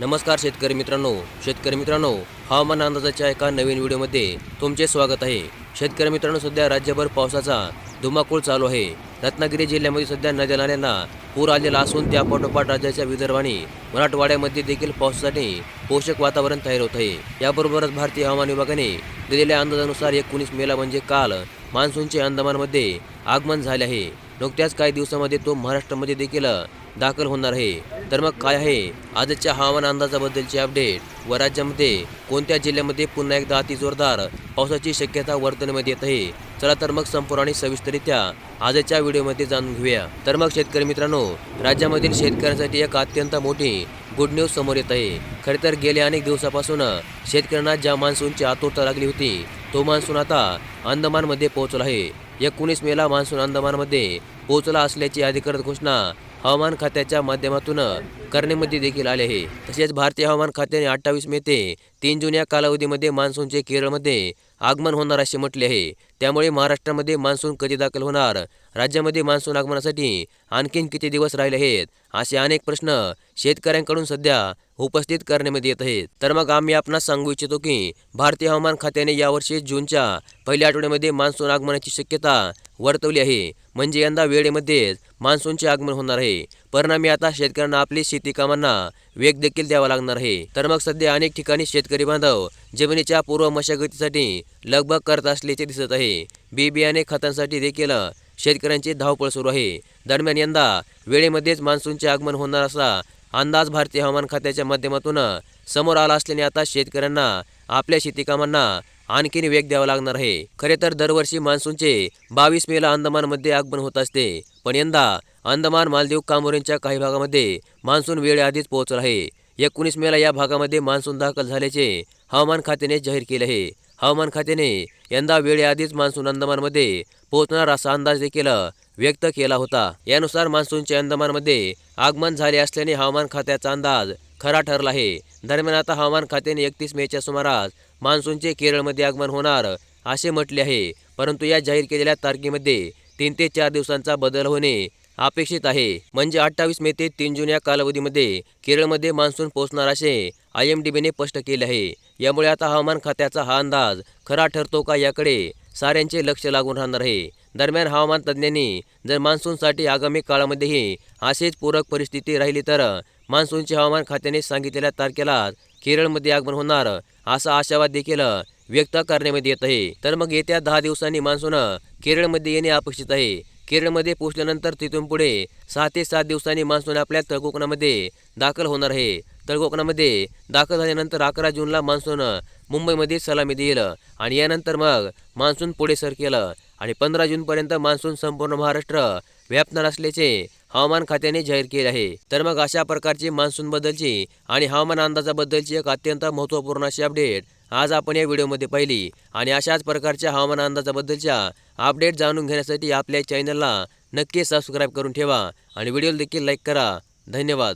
नमस्कार शेतकरी मित्रांनो. शेतकरी मित्रांनो हवामान अंदाजाच्या एका नवीन व्हिडिओमध्ये तुमचे स्वागत आहे. शेतकरी मित्रांनो सध्या राज्यभर पावसाचा धुमाकूळ चालू आहे. रत्नागिरी जिल्ह्यामध्ये सध्या नद्या नाल्यांना पूर आलेला असून त्यापाठोपाठ राज्याच्या विदर्भाने मराठवाड्यामध्ये देखील पावसासाठी पोषक वातावरण तयार होत आहे. याबरोबरच भारतीय हवामान विभागाने दिलेल्या अंदाजानुसार एकोणीस मेला म्हणजे काल मान्सूनचे अंदमानमध्ये आगमन झाले आहे. नुकत्याच काही दिवसामध्ये तो महाराष्ट्रामध्ये देखील दाखल होणार आहे. तर मग काय आहे? आजच्या हवामान अंदाजाबद्दलची अपडेट. व राज्यामध्ये कोणत्या जिल्ह्यामध्ये पुन्हा एकदा अति जोरदार पावसाची शक्यता वर्तवण्यामध्ये येत आहे? चला तर मग संपूर्ण आणि सविस्तरित्या आजच्या व्हिडिओमध्ये जाणून घेऊया. तर मग शेतकरी मित्रांनो राज्यामधील शेतकऱ्यांसाठी एक अत्यंत मोठी गुड न्यूज समोर येत आहे. खरे तर गेल्या अनेक दिवसापासून शेतकऱ्यांना ज्या मान्सूनची आतुरता लागली होती तो मान्सून आता अंदमानमध्ये पोहोचला आहे. एकोणीस मेला मान्सून अंदमानमध्ये पोहोचला असल्याची अधिकृत घोषणा हवामान खात्याच्या माध्यमातून करण्यामध्ये देखील आले आहे. तसेच भारतीय हवामान खात्याने अठ्ठावीस मे ते तीन जून या कालावधीमध्ये मान्सूनचे केरळमध्ये आगमन होणार असे म्हटले आहे. त्यामुळे महाराष्ट्रामध्ये मान्सून कधी दाखल होणार? राज्यामध्ये मान्सून आगमनासाठी आणखीन किती दिवस राहिले आहेत? असे अनेक प्रश्न शेतकऱ्यांकडून सध्या उपस्थित करण्यामध्ये येत आहेत. तर मग आम्ही आपणास सांगू इच्छितो की भारतीय हवामान खात्याने यावर्षी जूनच्या पहिल्या आठवड्यामध्ये मान्सून आगमनाची शक्यता वर्तवली आहे. म्हणजे यंदा वेळेमध्येच मान्सूनचे आगमन होणार आहे. परिणामी आता शेतकऱ्यांना आपली शेती कामांना वेग देखील द्यावा लागणार आहे. तर मग सध्या अनेक ठिकाणी शेतकरी बांधव जमिनीच्या पूर्व मशागतीसाठी लगबग करत असल्याचे दिसत आहे. बी बियाणे खतांसाठी देखील शेतकऱ्यांची धावपळ सुरू आहे. दरम्यान यंदा वेळेमध्येच मान्सूनचे आगमन होणार असा अंदाज भारतीय हवामान खात्याच्या माध्यमातून समोर आला असल्याने आता शेतकऱ्यांना आपल्या शेतीकामांना आणखीन वेग द्यावा लागणार आहे. खरे तर दरवर्षी मान्सूनचे बावीस मेला अंदमानमध्ये आगमन होत असते. पण यंदा अंदमान मालदीव कामोरींच्या काही भागामध्ये मान्सून वेळेआधीच पोहोचला आहे. एकोणीस मेला या भागामध्ये मान्सून दाखल झाल्याचे हवामान खात्याने जाहीर केले आहे. हवामान खात्याने यंदा वेळेआधीच मान्सून अंदमानमध्ये पोहोचणार असा अंदाज देखील व्यक्त केला होता. यानुसार मान्सूनचे अंदमानमध्ये आगमन झाले असल्याने हवामान खात्याचा अंदाज खरा ठरला आहे. दरम्यान आता हवामान खात्याने एकतीस मेच्या सुमारास मान्सूनचे केरळमध्ये आगमन होणार असे म्हटले आहे. परंतु या जाहीर केलेल्या तारखेमध्ये तीन ते चार दिवसांचा बदल होणे अपेक्षित आहे. म्हणजे अठ्ठावीस मे ते तीन जून या कालावधीमध्ये केरळमध्ये मान्सून पोहोचणार असे आय एम डी बीने स्पष्ट केले आहे. यामुळे आता हवामान खात्याचा हा अंदाज खरा ठरतो का याकडे साऱ्यांचे लक्ष लागून राहणार आहे. दरम्यान हवामान तज्ज्ञांनी जर मान्सूनसाठी आगामी काळामध्येही अशीच पूरक परिस्थिती राहिली तर मान्सूनचे हवामान खात्याने सांगितलेल्या तारखेला केरळमध्ये आगमन होणार असा आशावाद देखील व्यक्त करण्यामध्ये येत आहे. तर मग येत्या दहा दिवसांनी मान्सून केरळमध्ये येणे अपेक्षित आहे. केरळमध्ये पोहोचल्यानंतर तिथून पुढे सहा ते सात दिवसांनी मान्सून आपल्या तळकोकणामध्ये दाखल होणार आहे. तळकोकणामध्ये दाखल झाल्यानंतर अकरा जूनला मान्सून मुंबईमध्ये सलामी देईल. आणि यानंतर मग मान्सून पुढे सरकेल. आणि पंधरा जूनपर्यंत मान्सून संपूर्ण महाराष्ट्र व्यापणार असल्याचे हवामान खात्याने जाहीर केले आहे. तर मग अशा प्रकारची मान्सून बद्दलची आणि हवामान अंदाजाबद्दलची एक अत्यंत महत्त्वपूर्ण अशी अपडेट आज आपण या व्हिडिओमध्ये पाहिली. आणि अशाच प्रकारच्या हवामान अंदाजाबद्दलच्या अपडेट जाणून घेण्यासाठी आपल्या चॅनलला नक्की सबस्क्राईब करून ठेवा. आणि व्हिडिओला देखील लाईक करा. धन्यवाद.